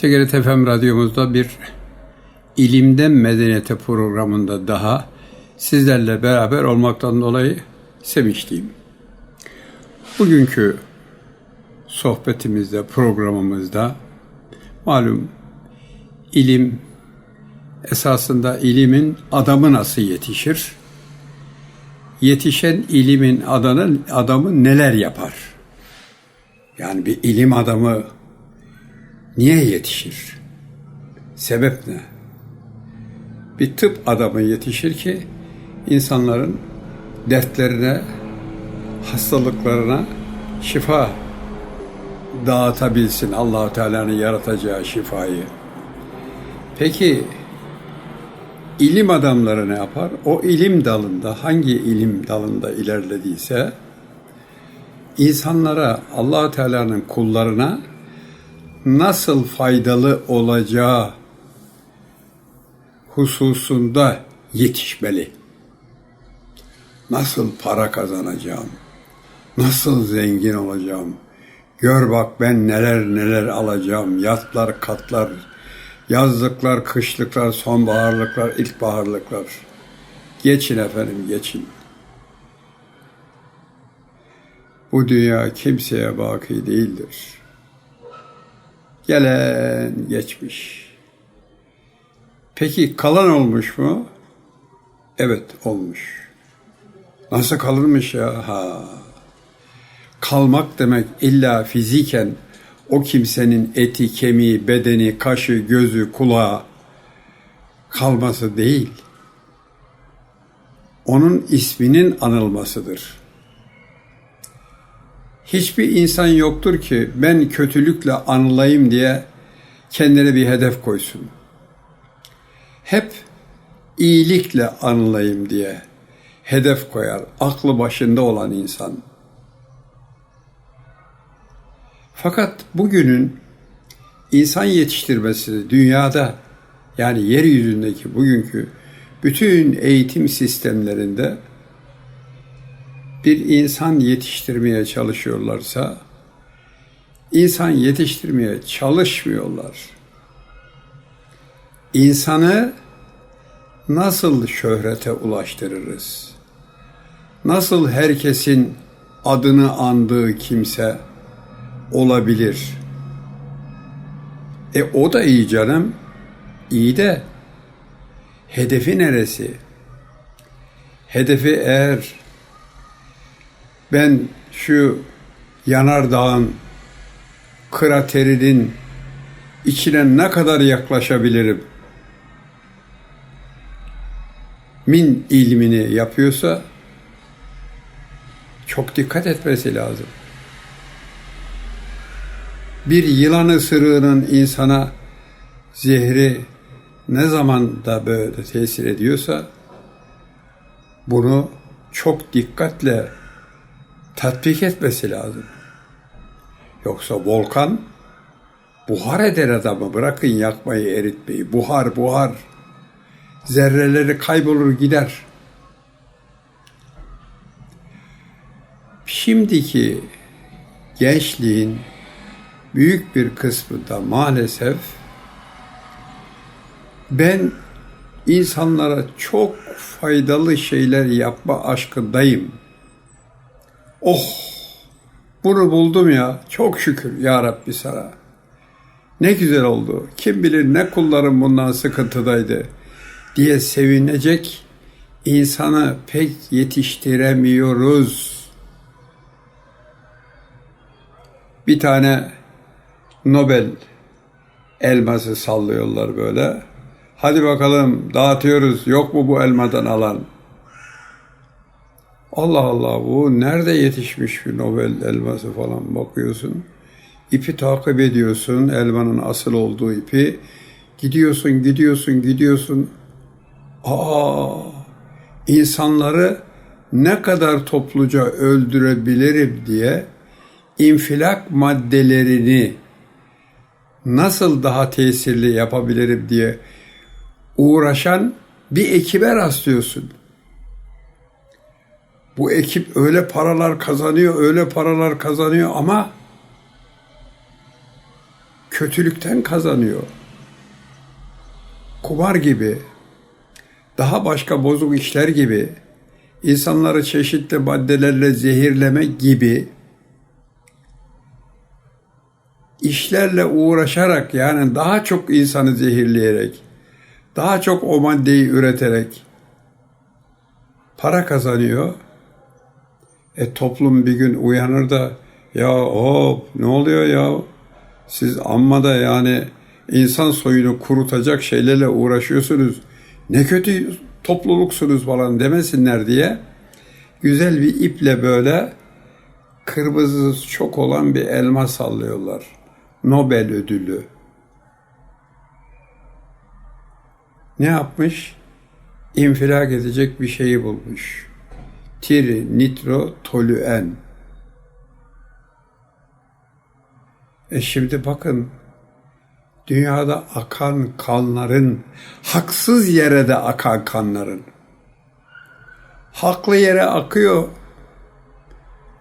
TGRT FM radyomuzda bir İlimden Medeniyete programında daha sizlerle beraber olmaktan dolayı sevinçliyim. Bugünkü sohbetimizde, programımızda malum ilim esasında ilimin adamı nasıl yetişir? Yetişen ilimin adamı, adamı neler yapar? Yani bir ilim adamı niye yetişir? Sebep ne? Bir tıp adamı yetişir ki insanların dertlerine, hastalıklarına şifa dağıtabilsin allah Teala'nın yaratacağı şifayı. Peki ilim adamları ne yapar? O ilim dalında, hangi ilim dalında ilerlediyse insanlara, allah Teala'nın kullarına nasıl faydalı olacağı hususunda yetişmeli. Nasıl para kazanacağım? Nasıl zengin olacağım? Gör bak ben neler neler alacağım. Yatlar, katlar, yazlıklar, kışlıklar, sonbaharlıklar, ilkbaharlıklar. Geçin efendim, geçin. Bu dünya kimseye baki değildir. Gelen geçmiş. Peki kalan olmuş mu? Evet olmuş. Nasıl kalırmış ya? Ha. Kalmak demek illa fiziken o kimsenin eti, kemiği, bedeni, kaşı, gözü, kulağı kalması değil. Onun isminin anılmasıdır. Hiçbir insan yoktur ki ben kötülükle anılayım diye kendine bir hedef koysun. Hep iyilikle anılayım diye hedef koyar aklı başında olan insan. Fakat bugünün insan yetiştirmesi dünyada yani yeryüzündeki bugünkü bütün eğitim sistemlerinde bir insan yetiştirmeye çalışıyorlarsa insan yetiştirmeye çalışmıyorlar. İnsanı nasıl şöhrete ulaştırırız? Nasıl herkesin adını andığı kimse olabilir? E o da iyi canım. İyi de hedefi neresi? Hedefi eğer ben şu yanardağın kraterinin içine ne kadar yaklaşabilirim? Min ilmini yapıyorsa çok dikkat etmesi lazım. Bir yılan ısırığının insana zehri ne zaman da böyle tesir ediyorsa bunu çok dikkatle tatbik etmesi lazım. Yoksa volkan buhar eder adamı. Bırakın yakmayı, eritmeyi. Buhar, buhar. Zerreleri kaybolur gider. Şimdiki gençliğin büyük bir kısmında maalesef ben insanlara çok faydalı şeyler yapma aşkındayım. Oh bunu buldum ya çok şükür ya Rabbi sana. Ne güzel oldu. Kim bilir ne kullarım bundan sıkıntıdaydı diye sevinecek insanı pek yetiştiremiyoruz. Bir tane Nobel elması sallıyorlar böyle. Hadi bakalım dağıtıyoruz. Yok mu bu elmadan alan? Allah Allah bu nerede yetişmiş bir Nobel elması falan bakıyorsun. ipi takip ediyorsun, elmanın asıl olduğu ipi. Gidiyorsun, gidiyorsun, gidiyorsun. Aa, insanları ne kadar topluca öldürebilirim diye infilak maddelerini nasıl daha tesirli yapabilirim diye uğraşan bir ekibe rastlıyorsun. Bu ekip öyle paralar kazanıyor, öyle paralar kazanıyor ama kötülükten kazanıyor. Kumar gibi, daha başka bozuk işler gibi, insanları çeşitli maddelerle zehirleme gibi işlerle uğraşarak yani daha çok insanı zehirleyerek, daha çok o maddeyi üreterek para kazanıyor. E toplum bir gün uyanır da ya hop ne oluyor ya siz amma da yani insan soyunu kurutacak şeylerle uğraşıyorsunuz. Ne kötü topluluksunuz falan demesinler diye güzel bir iple böyle kırmızısı çok olan bir elma sallıyorlar. Nobel ödülü. Ne yapmış? İnfilak edecek bir şeyi bulmuş. Tiri, nitro, toluen. E şimdi bakın dünyada akan kanların, haksız yere de akan kanların, haklı yere akıyor.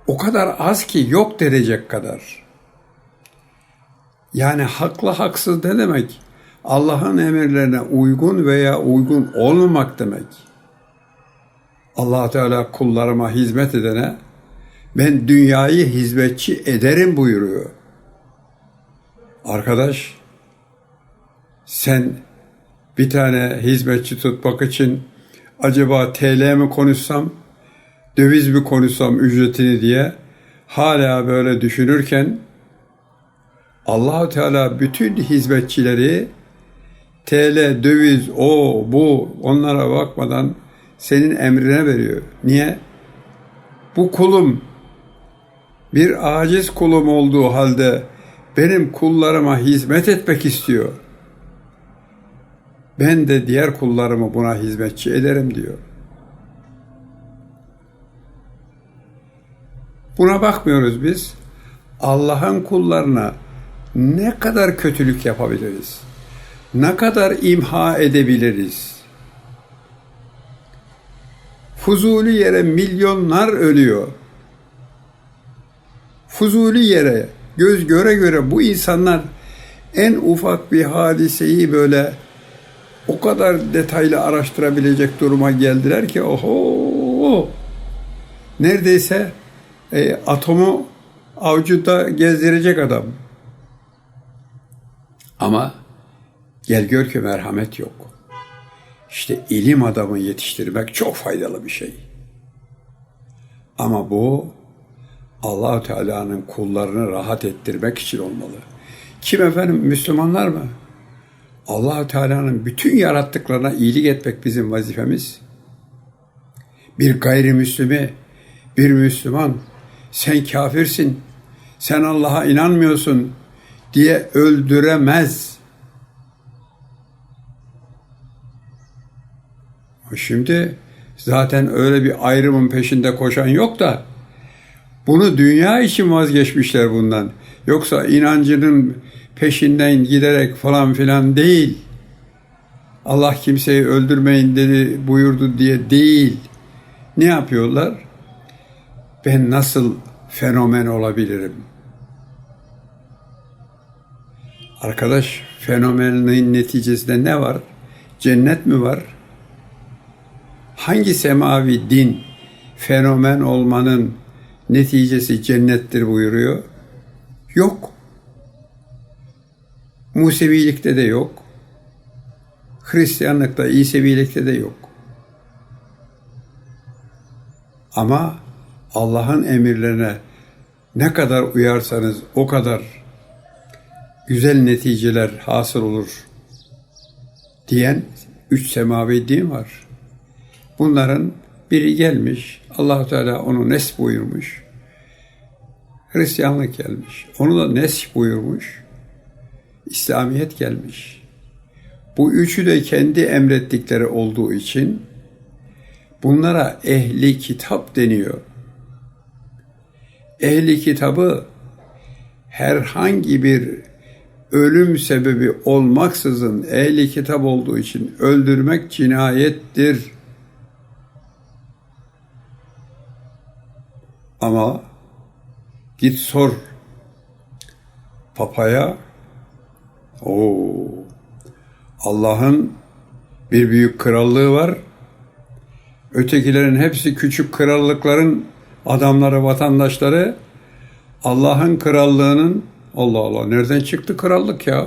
O kadar az ki yok denecek kadar. Yani haklı haksız ne demek? Allah'ın emirlerine uygun veya uygun olmamak demek. Allah Teala kullarıma hizmet edene ben dünyayı hizmetçi ederim buyuruyor. Arkadaş sen bir tane hizmetçi tutmak için acaba TL mi konuşsam, döviz mi konuşsam ücretini diye hala böyle düşünürken Allahu Teala bütün hizmetçileri TL, döviz, o, bu onlara bakmadan senin emrine veriyor. Niye? Bu kulum bir aciz kulum olduğu halde benim kullarıma hizmet etmek istiyor. Ben de diğer kullarımı buna hizmetçi ederim diyor. Buna bakmıyoruz biz. Allah'ın kullarına ne kadar kötülük yapabiliriz? Ne kadar imha edebiliriz? Fuzuli yere milyonlar ölüyor. Fuzuli yere göz göre göre bu insanlar en ufak bir hadiseyi böyle o kadar detaylı araştırabilecek duruma geldiler ki oho neredeyse e, atomu avcuda gezdirecek adam. Ama gel gör ki merhamet yok. İşte ilim adamı yetiştirmek çok faydalı bir şey. Ama bu allah Teala'nın kullarını rahat ettirmek için olmalı. Kim efendim? Müslümanlar mı? allah Teala'nın bütün yarattıklarına iyilik etmek bizim vazifemiz. Bir gayrimüslimi, bir Müslüman, sen kafirsin, sen Allah'a inanmıyorsun diye öldüremez. Şimdi zaten öyle bir ayrımın peşinde koşan yok da bunu dünya için vazgeçmişler bundan. Yoksa inancının peşinden giderek falan filan değil. Allah kimseyi öldürmeyin dedi buyurdu diye değil. Ne yapıyorlar? Ben nasıl fenomen olabilirim? Arkadaş fenomenin neticesinde ne var? Cennet mi var? Hangi semavi din fenomen olmanın neticesi cennettir buyuruyor? Yok. Musevilikte de yok. Hristiyanlıkta, İsevilikte de yok. Ama Allah'ın emirlerine ne kadar uyarsanız o kadar güzel neticeler hasıl olur diyen üç semavi din var. Bunların biri gelmiş, allah Teala onu nes buyurmuş. Hristiyanlık gelmiş. Onu da nesk buyurmuş. İslamiyet gelmiş. Bu üçü de kendi emrettikleri olduğu için bunlara ehli kitap deniyor. Ehli kitabı herhangi bir ölüm sebebi olmaksızın ehli kitap olduğu için öldürmek cinayettir. Ama git sor papaya o Allah'ın bir büyük krallığı var. Ötekilerin hepsi küçük krallıkların adamları, vatandaşları. Allah'ın krallığının Allah Allah nereden çıktı krallık ya?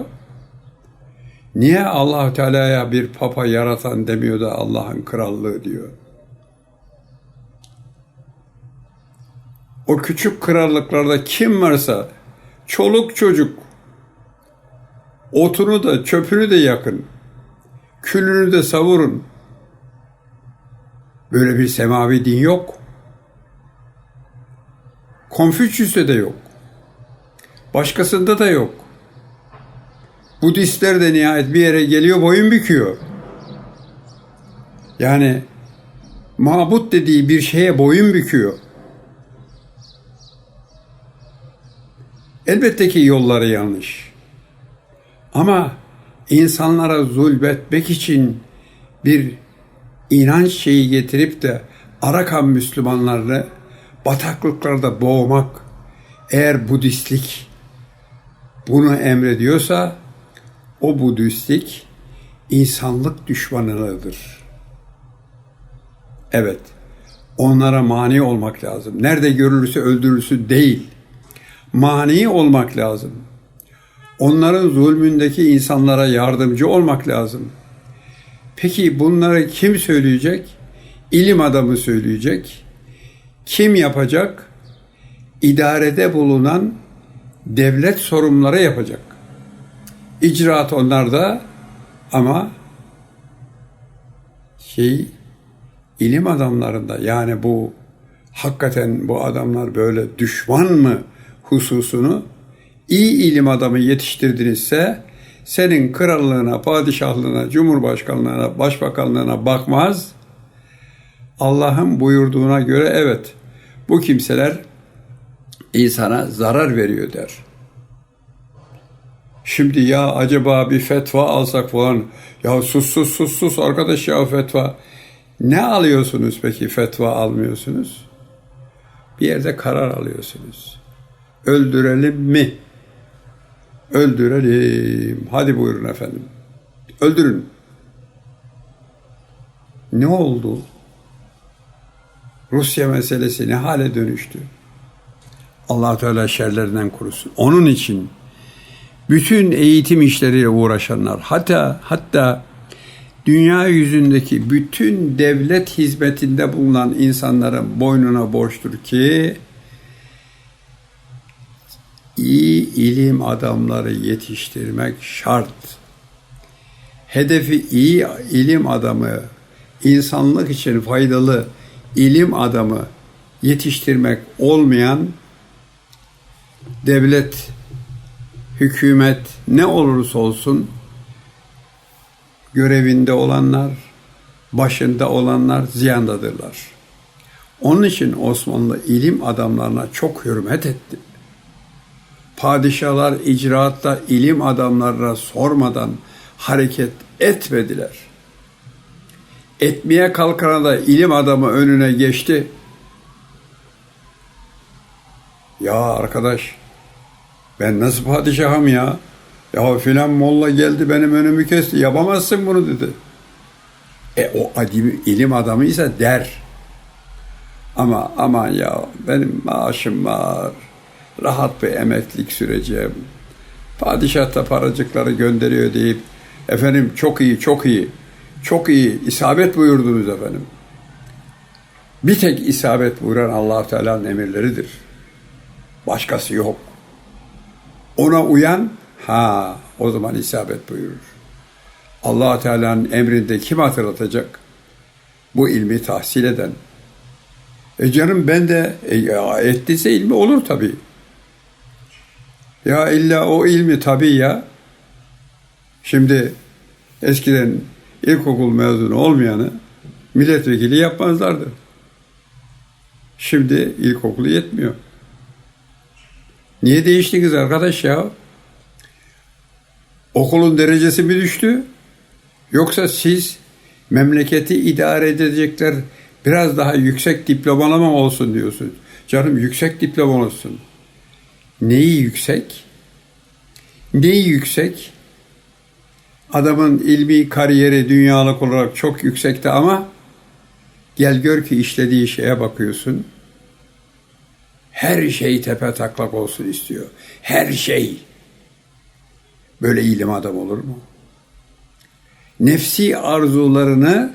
Niye allah Teala'ya bir papa yaratan demiyor da Allah'ın krallığı diyor? O küçük krallıklarda kim varsa çoluk çocuk otunu da çöpünü de yakın. Külünü de savurun. Böyle bir semavi din yok. Konfüçyüs'te de yok. Başkasında da yok. Budistler de nihayet bir yere geliyor boyun büküyor. Yani mabut dediği bir şeye boyun büküyor. Elbette ki yolları yanlış. Ama insanlara zulmetmek için bir inanç şeyi getirip de Arakan Müslümanlarını bataklıklarda boğmak eğer Budistlik bunu emrediyorsa o Budistlik insanlık düşmanlığıdır. Evet, onlara mani olmak lazım. Nerede görülürse öldürülsün değil. Mani olmak lazım. Onların zulmündeki insanlara yardımcı olmak lazım. Peki bunları kim söyleyecek? İlim adamı söyleyecek. Kim yapacak? İdarede bulunan devlet sorumluları yapacak. İcraat onlarda ama şey ilim adamlarında yani bu hakikaten bu adamlar böyle düşman mı hususunu iyi ilim adamı yetiştirdinizse senin krallığına, padişahlığına, cumhurbaşkanlığına, başbakanlığına bakmaz. Allah'ın buyurduğuna göre evet bu kimseler insana zarar veriyor der. Şimdi ya acaba bir fetva alsak falan ya sus sus sus sus arkadaş ya fetva. Ne alıyorsunuz peki fetva almıyorsunuz? Bir yerde karar alıyorsunuz. Öldürelim mi? Öldürelim. Hadi buyurun efendim. Öldürün. Ne oldu? Rusya meselesi ne hale dönüştü? allah Teala şerlerinden korusun. Onun için bütün eğitim işleriyle uğraşanlar hatta hatta dünya yüzündeki bütün devlet hizmetinde bulunan insanların boynuna borçtur ki iyi ilim adamları yetiştirmek şart. Hedefi iyi ilim adamı, insanlık için faydalı ilim adamı yetiştirmek olmayan devlet, hükümet ne olursa olsun görevinde olanlar, başında olanlar ziyandadırlar. Onun için Osmanlı ilim adamlarına çok hürmet etti. Padişahlar icraatta ilim adamlarına sormadan hareket etmediler. Etmeye kalkana da ilim adamı önüne geçti. Ya arkadaş ben nasıl padişahım ya? Ya filan molla geldi benim önümü kesti. Yapamazsın bunu dedi. E o adim, ilim adamıysa der. Ama aman ya benim maaşım var. Rahat bir emeklilik süreceğim. Padişah da paracıkları gönderiyor deyip efendim çok iyi çok iyi çok iyi isabet buyurdunuz efendim. Bir tek isabet buyuran allah Teala'nın emirleridir. Başkası yok. Ona uyan, ha o zaman isabet buyurur. allah Teala'nın emrinde kim hatırlatacak? Bu ilmi tahsil eden. E canım ben de e, ettiyse ilmi olur tabii. Ya illa o ilmi tabii ya. Şimdi eskiden ilkokul mezunu olmayanı milletvekili yapmazlardı. Şimdi ilkokulu yetmiyor. Niye değiştiniz arkadaş ya? Okulun derecesi mi düştü? Yoksa siz memleketi idare edecekler biraz daha yüksek diplomalı mı olsun diyorsun? Canım yüksek diploma olsun. Neyi yüksek? Neyi yüksek? Adamın ilmi kariyeri dünyalık olarak çok yüksekte ama gel gör ki işlediği şeye bakıyorsun. Her şey tepe taklak olsun istiyor. Her şey. Böyle ilim adam olur mu? Nefsi arzularını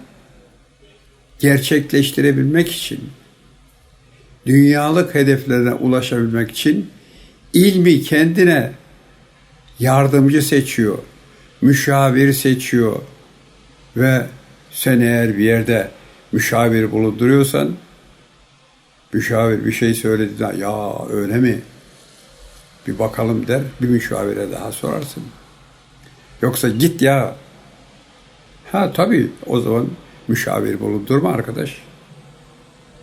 gerçekleştirebilmek için, dünyalık hedeflerine ulaşabilmek için ilmi kendine yardımcı seçiyor, müşavir seçiyor ve sen eğer bir yerde müşavir bulunduruyorsan müşavir bir şey söyledi ya öyle mi? Bir bakalım der, bir müşavire daha sorarsın. Yoksa git ya. Ha tabii o zaman müşavir bulundurma arkadaş.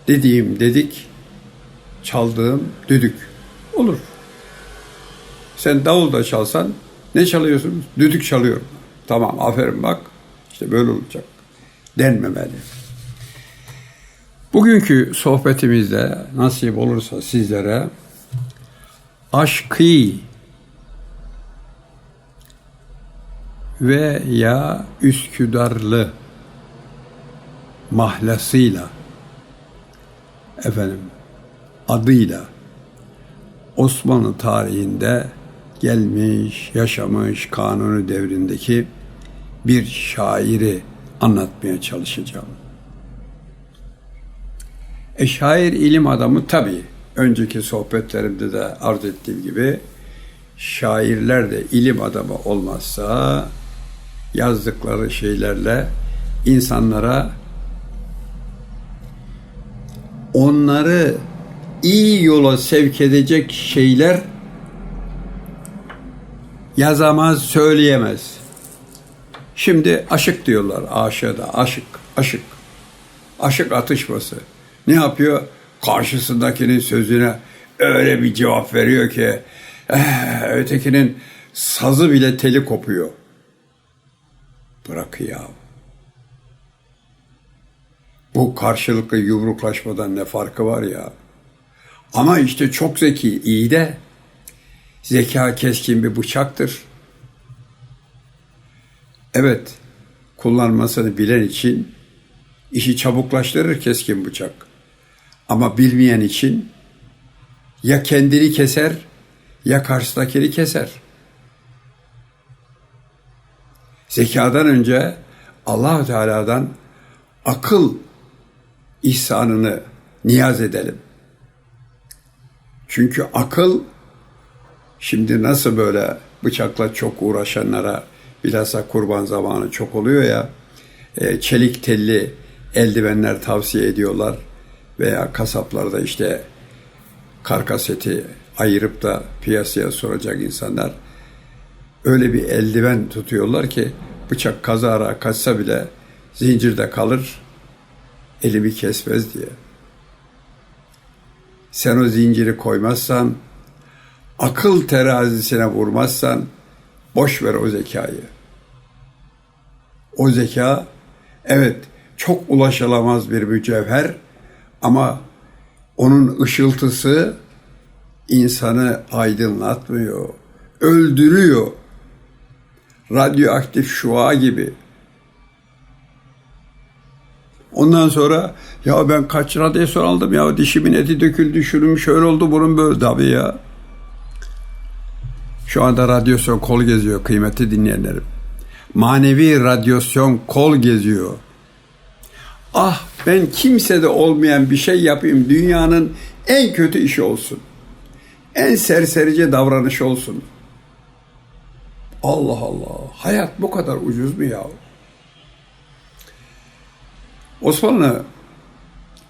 Dediğim dedik, çaldığım düdük. Olur. Sen davul da çalsan ne çalıyorsun? Düdük çalıyorum. Tamam aferin bak. İşte böyle olacak. Denmemeli. Bugünkü sohbetimizde nasip olursa sizlere aşkı ve ya Üsküdarlı mahlasıyla efendim adıyla Osmanlı tarihinde gelmiş, yaşamış kanunu devrindeki bir şairi anlatmaya çalışacağım. E şair ilim adamı tabii. Önceki sohbetlerimde de arz ettiğim gibi şairler de ilim adamı olmazsa yazdıkları şeylerle insanlara onları iyi yola sevk edecek şeyler yazamaz, söyleyemez. Şimdi aşık diyorlar aşığıda. Aşık, aşık. Aşık atışması. Ne yapıyor? Karşısındakinin sözüne öyle bir cevap veriyor ki eh, ötekinin sazı bile teli kopuyor. Bırak ya. Bu karşılıklı yumruklaşmadan ne farkı var ya? Ama işte çok zeki, iyi de zeka keskin bir bıçaktır. Evet, kullanmasını bilen için işi çabuklaştırır keskin bıçak. Ama bilmeyen için ya kendini keser ya karşıdakini keser. Zekadan önce allah Teala'dan akıl ihsanını niyaz edelim. Çünkü akıl şimdi nasıl böyle bıçakla çok uğraşanlara bilhassa kurban zamanı çok oluyor ya e, çelik telli eldivenler tavsiye ediyorlar veya kasaplarda işte karkas eti ayırıp da piyasaya soracak insanlar öyle bir eldiven tutuyorlar ki bıçak kazara kaçsa bile zincirde kalır elimi kesmez diye. Sen o zinciri koymazsan, akıl terazisine vurmazsan boş ver o zekayı. O zeka evet çok ulaşılamaz bir mücevher ama onun ışıltısı insanı aydınlatmıyor, öldürüyor. Radyoaktif şua gibi. Ondan sonra ya ben kaç radyasyon aldım ya dişimin eti döküldü, şunun şöyle oldu, bunun böyle tabii ya. Şu anda radyasyon kol geziyor kıymetli dinleyenlerim. Manevi radyasyon kol geziyor. Ah ben kimsede olmayan bir şey yapayım dünyanın en kötü işi olsun. En serserice davranış olsun. Allah Allah. Hayat bu kadar ucuz mu ya? Osmanlı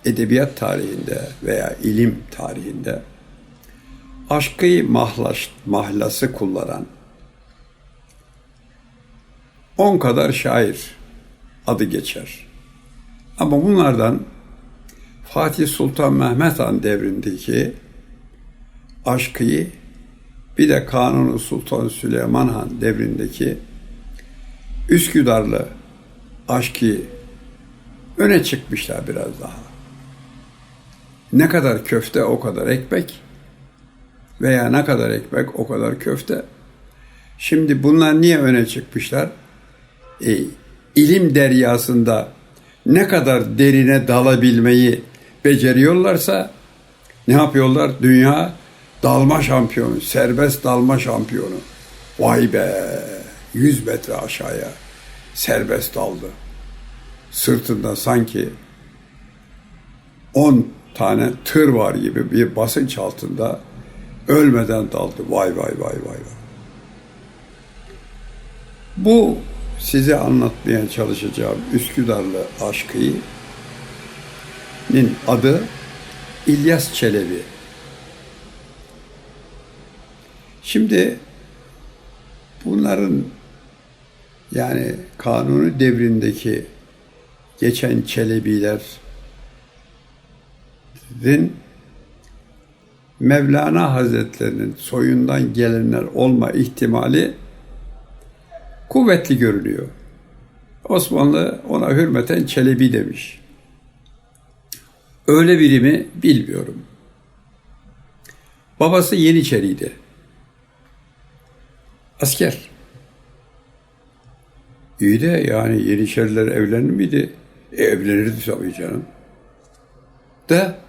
edebiyat tarihinde veya ilim tarihinde aşkı mahlaş, mahlası kullanan on kadar şair adı geçer. Ama bunlardan Fatih Sultan Mehmet Han devrindeki aşkı bir de Kanuni Sultan Süleyman Han devrindeki Üsküdarlı aşkı öne çıkmışlar biraz daha. Ne kadar köfte o kadar ekmek veya ne kadar ekmek o kadar köfte. Şimdi bunlar niye öne çıkmışlar? E, ilim deryasında ne kadar derine dalabilmeyi beceriyorlarsa ne yapıyorlar? Dünya dalma şampiyonu, serbest dalma şampiyonu. Vay be! 100 metre aşağıya serbest daldı. Sırtında sanki 10 tane tır var gibi bir basınç altında ölmeden daldı. Vay vay vay vay. vay. Bu size anlatmaya çalışacağım Üsküdarlı aşkıyı adı İlyas Çelebi. Şimdi bunların yani kanuni devrindeki geçen Çelebilerin Mevlana Hazretlerinin soyundan gelenler olma ihtimali kuvvetli görünüyor. Osmanlı ona hürmeten Çelebi demiş. Öyle biri mi bilmiyorum. Babası Yeniçeriydi. Asker. İyi de yani Yeniçeriler evlenir miydi? E, evlenirdi tabii canım. De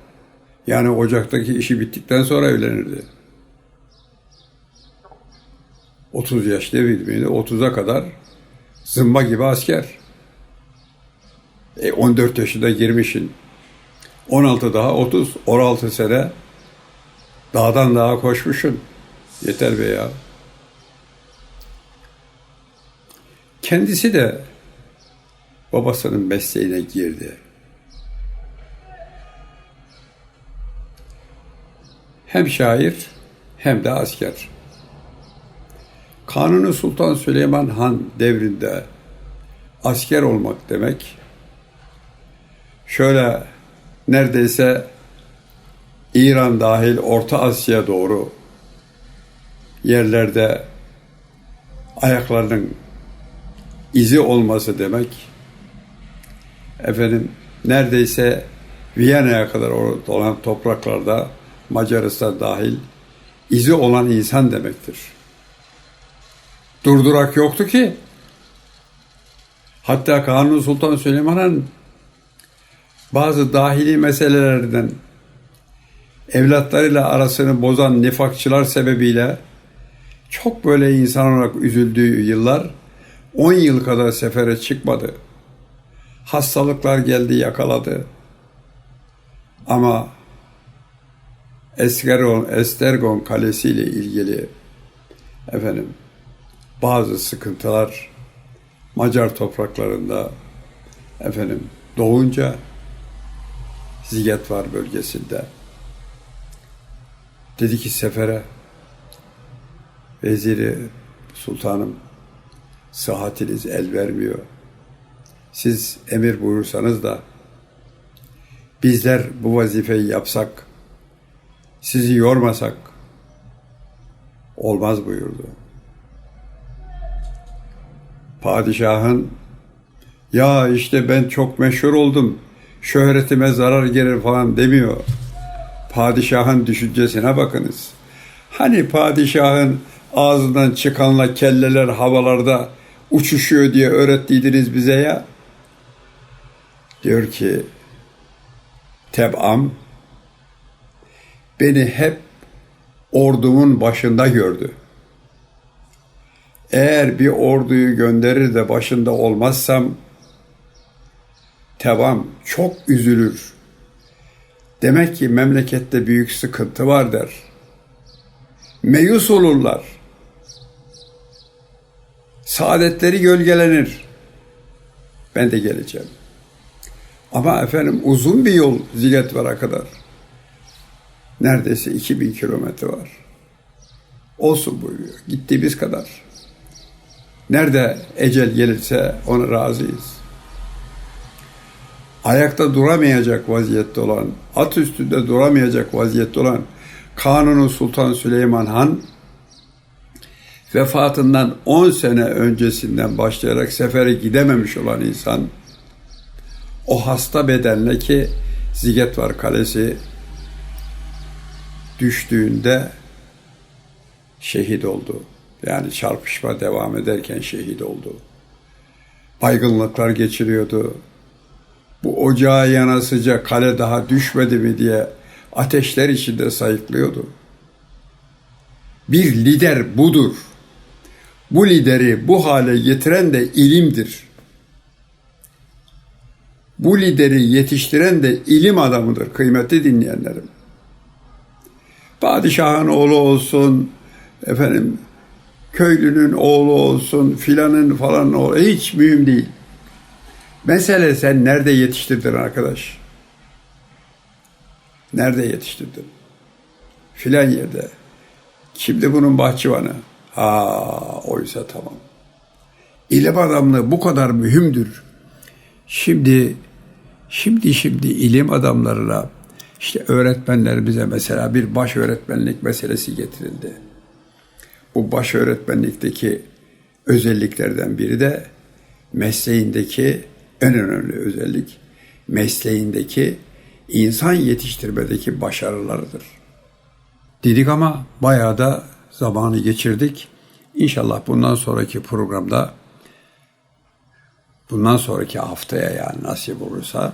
yani ocaktaki işi bittikten sonra evlenirdi. 30 yaş devirdi miydi? 30'a kadar zımba gibi asker. E 14 yaşında girmişin. 16 daha 30, 16 sene dağdan dağa koşmuşsun. Yeter be ya. Kendisi de babasının mesleğine girdi. Hem şair hem de asker. Kanuni Sultan Süleyman Han devrinde asker olmak demek şöyle neredeyse İran dahil Orta Asya doğru yerlerde ayaklarının izi olması demek efendim neredeyse Viyana'ya kadar olan topraklarda Macaristan dahil izi olan insan demektir. Durdurak yoktu ki. Hatta Kanuni Sultan Süleyman'ın bazı dahili meselelerden evlatlarıyla arasını bozan nifakçılar sebebiyle çok böyle insan olarak üzüldüğü yıllar 10 yıl kadar sefere çıkmadı. Hastalıklar geldi yakaladı. Ama Eskergon, Estergon Kalesi ile ilgili efendim bazı sıkıntılar Macar topraklarında efendim doğunca Zigetvar bölgesinde dedi ki sefere veziri sultanım sıhhatiniz el vermiyor. Siz emir buyursanız da bizler bu vazifeyi yapsak sizi yormasak olmaz buyurdu. Padişahın ya işte ben çok meşhur oldum, şöhretime zarar gelir falan demiyor. Padişahın düşüncesine bakınız. Hani padişahın ağzından çıkanla kelleler havalarda uçuşuyor diye öğrettiydiniz bize ya. Diyor ki Teb'am beni hep ordumun başında gördü. Eğer bir orduyu gönderir de başında olmazsam Tevam çok üzülür. Demek ki memlekette büyük sıkıntı var der. Meyus olurlar. Saadetleri gölgelenir. Ben de geleceğim. Ama efendim uzun bir yol Zigetvar'a kadar. Neredeyse 2000 kilometre var. Olsun buyuruyor. Gittiğimiz kadar. Nerede ecel gelirse ona razıyız. Ayakta duramayacak vaziyette olan, at üstünde duramayacak vaziyette olan Kanuni Sultan Süleyman Han vefatından 10 sene öncesinden başlayarak sefere gidememiş olan insan o hasta bedenle ki Zigetvar Kalesi düştüğünde şehit oldu. Yani çarpışma devam ederken şehit oldu. Baygınlıklar geçiriyordu. Bu ocağa yanasıca kale daha düşmedi mi diye ateşler içinde sayıklıyordu. Bir lider budur. Bu lideri bu hale getiren de ilimdir. Bu lideri yetiştiren de ilim adamıdır kıymetli dinleyenlerim. Padişahın oğlu olsun, efendim köylünün oğlu olsun, filanın falan oğlu hiç mühim değil. Mesele sen nerede yetiştirdin arkadaş? Nerede yetiştirdin? Filan yerde. Kimdi bunun bahçıvanı? Ha, oysa tamam. İlim adamlığı bu kadar mühimdir. Şimdi, şimdi, şimdi ilim adamlarına işte öğretmenlerimize mesela bir baş öğretmenlik meselesi getirildi. Bu baş öğretmenlikteki özelliklerden biri de mesleğindeki en önemli özellik mesleğindeki insan yetiştirmedeki başarılarıdır. Dedik ama bayağı da zamanı geçirdik. İnşallah bundan sonraki programda bundan sonraki haftaya yani nasip olursa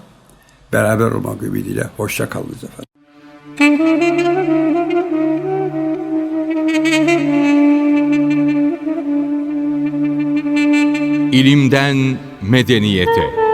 beraber olmak ümidiyle hoşça kalınız efendim. İlimden medeniyete.